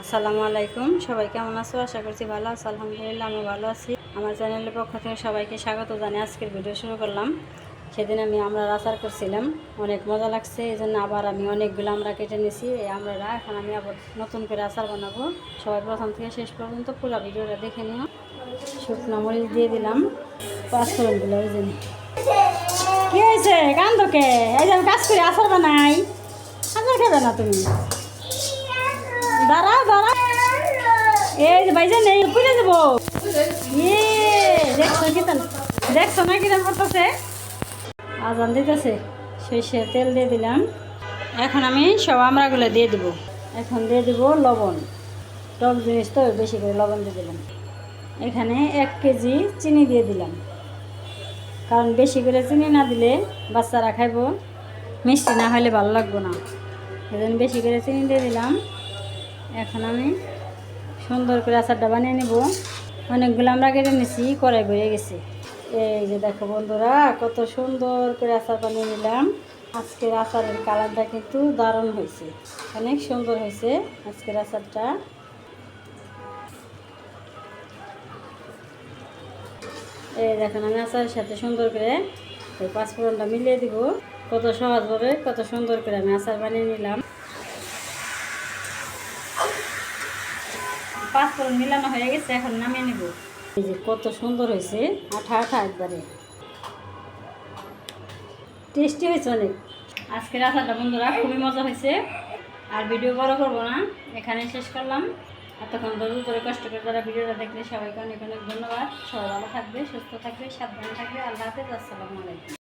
আসসালামু আলাইকুম। সবাই কেমন আছো? আশা করছি ভালো আছো। আলহামদুলিল্লাহ আমি ভালো আছি। আমার চ্যানেলের পক্ষ থেকে সবাইকে স্বাগত জানিয়ে আজকের ভিডিও শুরু করলাম। সেদিন আমি আমরা আচার করছিলাম। অনেক মজা লাগছে। এই জন্য আবার আমি অনেকগুলো আমরা কেটে নিয়েছি এই আমরারা, এখন আমি আবার নতুন করে আচার বানাবো। সবাই প্রথম থেকে শেষ পর্যন্ত পুরো ভিডিওটা দেখে নিও। শুকনো মরিচ দিয়ে দিলাম। পাঁচ ফোড়নগুলো ওই জন্য কি হয়েছে? কান্দকে এই যে কাজ করে, আচার বানাই। আচার খাবে না তুমি? দাঁড়াও দাঁড়াও এই যে ভাইজান, এই পুড়ে দেবো ইয়ে দেখছ কি তাহলে? দেখছ না কিরম করতেছে? আজান দিতেছে। সরিষার তেল দিয়ে দিলাম। এখন আমি সব আমরাগুলো দিয়ে দিব। এখন দিয়ে দিব লবণ। টক জিনিস তো বেশি করে লবণ দিয়ে দিলাম। এখানে এক কেজি চিনি দিয়ে দিলাম। কারণ বেশি করে চিনি না দিলে বাচ্চারা খাইব। মিষ্টি না হলে ভালো লাগবো না। এজন্য বেশি করে চিনি দিয়ে দিলাম। এখন আমি সুন্দর করে আচারটা বানিয়ে নেব। অনেকগুলো আমরা কেটে নিছি, কড়াই ভরে গেছে। এই যে দেখো বন্ধুরা, কত সুন্দর করে আচার বানিয়ে নিলাম। আজকের আচারের কালারটা কিন্তু দারুণ হয়েছে। অনেক সুন্দর হয়েছে আজকের আচারটা। এই দেখেন, আমি আচারের সাথে সুন্দর করে পাঁচফোড়নটা মিলিয়ে দিব। কত সহজভাবে, কত সুন্দর করে আমি আচার বানিয়ে নিলাম। পাঁচফোড়ন মিলানো হয়ে গেছে এখন নামিয়ে নেব। এই যে কত সুন্দর হয়েছে আঠা আঠা একবারে। টেস্টি হয়েছে অনেক। আজকের আচারটা বন্ধুরা খুবই মজা হয়েছে। আর ভিডিও বড় করব না এখানে শেষ করলাম। এতক্ষণ ধরে ধরে কষ্ট করে যারা ভিডিওটা দেখলে সবাইকে অনেক অনেক ধন্যবাদ। সবাই ভালো থাকবে সুস্থ থাকবে সাবধানে থাকবে। আল্লাহ হাফেজ আসসালামু আলাইকুম।